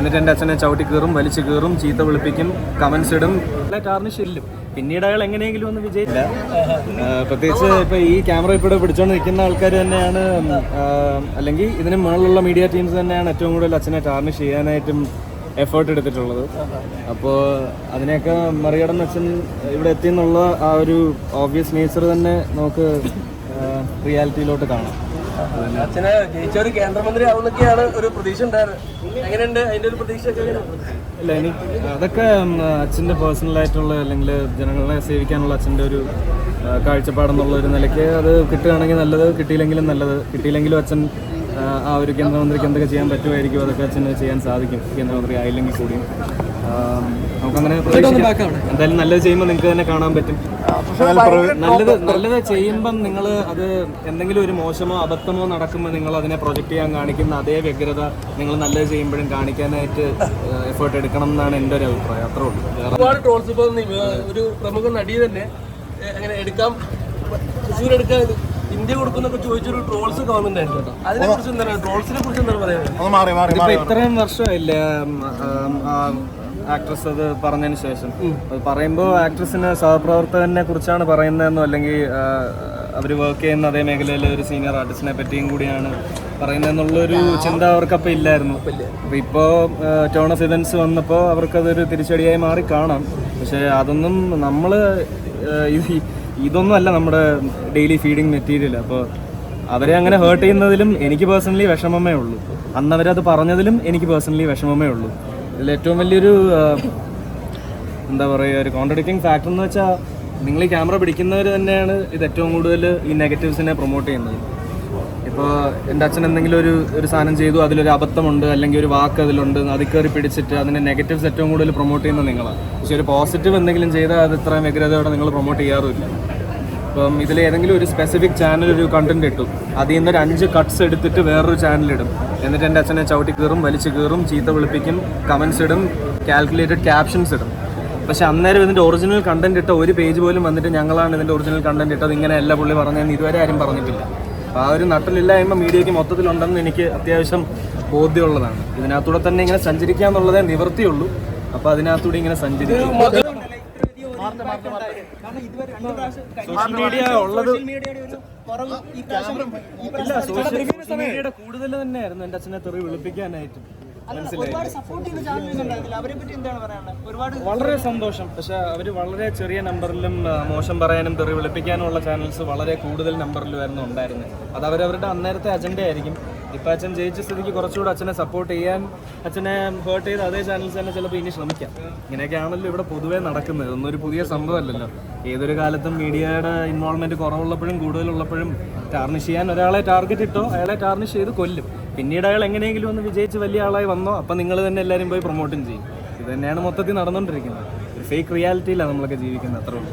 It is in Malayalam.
എന്നിട്ട് എന്റെ അച്ഛനെ ചവിട്ടി കീറും വലിച്ചു കീറും ചീത്ത വിളിപ്പിക്കും കമൻസ് ഇടും. ടാർണിഷ് ഇല്ലും പിന്നീട് അയാൾ എങ്ങനെയെങ്കിലും ഒന്ന് വിജയിച്ചില്ല പ്രത്യേകിച്ച് ഇപ്പൊ ഈ ക്യാമറ ഇപ്പോൾ പിടിച്ചോണ്ട് നിൽക്കുന്ന ആൾക്കാർ തന്നെയാണ് അല്ലെങ്കിൽ ഇതിന് മുകളിലുള്ള മീഡിയ ടീംസ് തന്നെയാണ് ഏറ്റവും കൂടുതൽ അച്ഛനെ ടാർണിഷ് ചെയ്യാനായിട്ടും എഫേർട്ട് എടുത്തിട്ടുള്ളത്. അപ്പോൾ അതിനെയൊക്കെ മറികടന്ന് അച്ഛൻ ഇവിടെ എത്തി എന്നുള്ള ആ ഒരു ഓബ്വിയസ് നേച്ചർ തന്നെ നമുക്ക് റിയാലിറ്റിയിലോട്ട് കാണാം. അച്ഛനെ ജയിച്ച ഒരു കേന്ദ്രമന്ത്രി ആവുന്നൊക്കെയാണ് ഒരു പ്രതീക്ഷ ഉണ്ടായിരുന്നത് എങ്ങനെയുണ്ട്? അതിന്റെ ഒരു പ്രതീക്ഷ? ഇല്ല എനിക്ക് അതൊക്കെ അച്ഛന്റെ പേഴ്സണൽ ആയിട്ടുള്ള അല്ലെങ്കിൽ ജനങ്ങളെ സേവിക്കാനുള്ള അച്ഛന്റെ ഒരു കാഴ്ചപ്പാടെന്നുള്ള ഒരു നിലയ്ക്ക് അത് കിട്ടുകയാണെങ്കിൽ നല്ലത് കിട്ടിയില്ലെങ്കിലും നല്ലത്. കിട്ടിയില്ലെങ്കിലും അച്ഛൻ ആ, ഒരു കേന്ദ്രമന്ത്രിക്ക് എന്തൊക്കെ ചെയ്യാൻ പറ്റുമായിരിക്കും? അതൊക്കെ അച്ഛന് ചെയ്യാൻ സാധിക്കും. കേന്ദ്രമന്ത്രി ആയില്ലെങ്കിൽ കൂടിയും. നമുക്കങ്ങനെ പ്രതീക്ഷിക്കാം. എന്തായാലും നല്ലത് ചെയ്യുമ്പോൾ നിങ്ങൾക്ക് തന്നെ കാണാൻ പറ്റും. നല്ലത് നല്ലത് ചെയ്യുമ്പം നിങ്ങൾ അത് എന്തെങ്കിലും ഒരു മോശമോ അബദ്ധമോ നടക്കുമ്പോൾ നിങ്ങൾ അതിനെ പ്രൊജക്റ്റ് ചെയ്യാൻ കാണിക്കുന്ന അതേ വ്യഗ്രത നിങ്ങൾ നല്ലത് ചെയ്യുമ്പോഴും കാണിക്കാനായിട്ട് എഫേർട്ട് എടുക്കണം എന്നാണ് എന്റെ ഒരു അഭിപ്രായം. അത്രേ ഉള്ളൂ. ഒരുപാട് ട്രോൾസ് ഇപ്പോൾ ഒരു പ്രമുഖ നടി തന്നെ അങ്ങനെ എടുക്കാം തൃശ്ശൂർ എടുക്കാൻ ഇന്ത്യ കൊടുക്കുന്നൊക്കെ ചോദിച്ചൊരു ട്രോൾസ് ഗവൺമെന്റ് അതിനെ കുറിച്ച് എന്താണ് ട്രോൾസിനെ കുറിച്ച് എന്താണ് പറയുന്നത് ഇത്രയും വർഷമായില്ലേ ആക്ട്രസ് അത് പറഞ്ഞതിന് ശേഷം. അത് പറയുമ്പോൾ ആക്ട്രസിന് സഹപ്രവർത്തകനെ കുറിച്ചാണ് പറയുന്നതെന്നോ അല്ലെങ്കിൽ അവർ വർക്ക് ചെയ്യുന്ന അതേ മേഖലയിലെ ഒരു സീനിയർ ആർട്ടിസ്റ്റിനെ പറ്റിയും കൂടിയാണ് പറയുന്നതെന്നുള്ളൊരു ചിന്ത അവർക്കപ്പോൾ ഇല്ലായിരുന്നു. അപ്പോൾ ഇപ്പോൾ ടോണസ് ഇവൻസ് വന്നപ്പോൾ അവർക്കതൊരു തിരിച്ചടിയായി മാറി കാണാം. പക്ഷേ അതൊന്നും നമ്മൾ ഇത് ഇതൊന്നും അല്ല നമ്മുടെ ഡെയിലി ഫീഡിങ് മെറ്റീരിയൽ അപ്പോൾ അവരെ അങ്ങനെ ഹേർട്ട് ചെയ്യുന്നതിലും എനിക്ക് പേഴ്സണലി വിഷമമേ ഉള്ളൂ. അന്ന് അവരത് പറഞ്ഞതിലും എനിക്ക് പേഴ്സണലി വിഷമമേ ഉള്ളൂ. ഇതിൽ ഏറ്റവും വലിയൊരു എന്താ പറയുക ഒരു കോൺട്രഡിക്റ്റിംഗ് ഫാക്ടർ എന്ന് വെച്ചാൽ നിങ്ങൾ ഈ ക്യാമറ പിടിക്കുന്നവർ തന്നെയാണ് ഇത് ഏറ്റവും കൂടുതൽ ഈ നെഗറ്റീവ്സിനെ പ്രൊമോട്ട് ചെയ്യുന്നത്. ഇപ്പോൾ എന്റെ അച്ഛൻ എന്തെങ്കിലും ഒരു ഒരു സാധനം ചെയ്തു അതിലൊരു അബദ്ധമുണ്ട് അല്ലെങ്കിൽ ഒരു വാക്ക് അതിലുണ്ട് അത് കയറി പിടിച്ചിട്ട് അതിന്റെ നെഗറ്റീവ്സ് ഏറ്റവും കൂടുതൽ പ്രൊമോട്ട് ചെയ്യുന്നത് നിങ്ങളാണ് പക്ഷേ ഒരു പോസിറ്റീവ് എന്തെങ്കിലും ചെയ്താൽ അത് ഇത്രയും വ്യഗ്രതയോടെ നിങ്ങൾ പ്രൊമോട്ട് ചെയ്യാറുമില്ല. ഇപ്പം ഇതിൽ ഏതെങ്കിലും ഒരു സ്പെസിഫിക് ചാനൽ ഒരു കണ്ടന്റ് ഇട്ടു. അതിൽ നിന്ന് ഒരു അഞ്ച് കട്ട്സ് എടുത്തിട്ട് വേറൊരു ചാനലിടും എന്നിട്ട് എന്റെ അച്ഛനെ ചവിട്ടി കീറും വലിച്ചു കീറും ചീത്ത വിളിപ്പിക്കും കമൻസ് ഇടും കാൽക്കുലേറ്റഡ് ക്യാപ്ഷൻസ് ഇടും. പക്ഷെ അന്നേരം ഇതിന്റെ ഒറിജിനൽ കണ്ടന്റ് ഇട്ട ഒരു പേജ് പോലും വന്നിട്ട് ഞങ്ങളാണ് ഇതിന്റെ ഒറിജിനൽ കണ്ടന്റ് ഇട്ടത്. ഇങ്ങനെയല്ല പുള്ളി പറഞ്ഞതെന്ന് ഇതുവരെ ആരും പറഞ്ഞിട്ടില്ല. അപ്പോൾ ആ ഒരു നട്ടലില്ലായ്മ മീഡിയയ്ക്ക് മൊത്തത്തിലുണ്ടെന്ന് എനിക്ക് അത്യാവശ്യം ബോധ്യമുള്ളതാണ്. ഇതിനകത്തൂടെ തന്നെ ഇങ്ങനെ സഞ്ചരിക്കുക എന്നുള്ളതേ നിവർത്തിയുള്ളൂ അപ്പോൾ അതിനകത്തൂടെ ഇങ്ങനെ സഞ്ചരിക്കും. സോഷ്യൽ മീഡിയ ഉള്ളത് ഇല്ല സോഷ്യൽ മീഡിയയുടെ കൂടുതൽ തന്നെയായിരുന്നു എന്റെ അച്ഛനെ തെറി വിളിപ്പിക്കാനായിട്ട്. വളരെ സന്തോഷം. പക്ഷെ അവർ വളരെ ചെറിയ നമ്പറിലും മോശം പറയാനും തെറി വിളിപ്പിക്കാനുമുള്ള ചാനൽസ് വളരെ കൂടുതൽ നമ്പറിലുമായിരുന്നു ഉണ്ടായിരുന്നത്. അത് അവരവരുടെ അന്നേരത്തെ അജണ്ട ആയിരിക്കും. ഇപ്പം അച്ഛൻ ജയിച്ച സ്ഥിതിക്ക് കുറച്ചുകൂടെ അച്ഛനെ സപ്പോർട്ട് ചെയ്യാൻ അച്ഛനെ ഹേർട്ട് ചെയ്ത് അതേ ചാനൽസ് തന്നെ ചിലപ്പോൾ ഇനി ശ്രമിക്കാം. ഇങ്ങനെയൊക്കെയാണല്ലോ ഇവിടെ പൊതുവേ നടക്കുന്നത്. ഒരു പുതിയ സംഭവമല്ലല്ലോ. ഏതൊരു കാലത്തും മീഡിയയുടെ ഇൻവോൾവ്മെന്റ് കുറവുള്ളപ്പോഴും കൂടുതലുള്ളപ്പോഴും ടാർണിഷ് ചെയ്യാൻ ഒരാളെ ടാർഗറ്റ് ഇട്ടോ അയാളെ ടാർണിഷ് ചെയ്ത് കൊല്ലും. പിന്നീട് അയാൾ എങ്ങനെയെങ്കിലും ഒന്ന് വിജയിച്ച് വലിയ ആളായി വന്നോ അപ്പം നിങ്ങൾ തന്നെ എല്ലാവരും പോയി പ്രൊമോട്ടും ചെയ്യും. ഇത് തന്നെയാണ് മൊത്തത്തിൽ നടന്നുകൊണ്ടിരിക്കുന്നത്. ഒരു ഫേക്ക് റിയാലിറ്റിയിലാണ് നമ്മളൊക്കെ ജീവിക്കുന്നത് അത്രേ ഉള്ളൂ.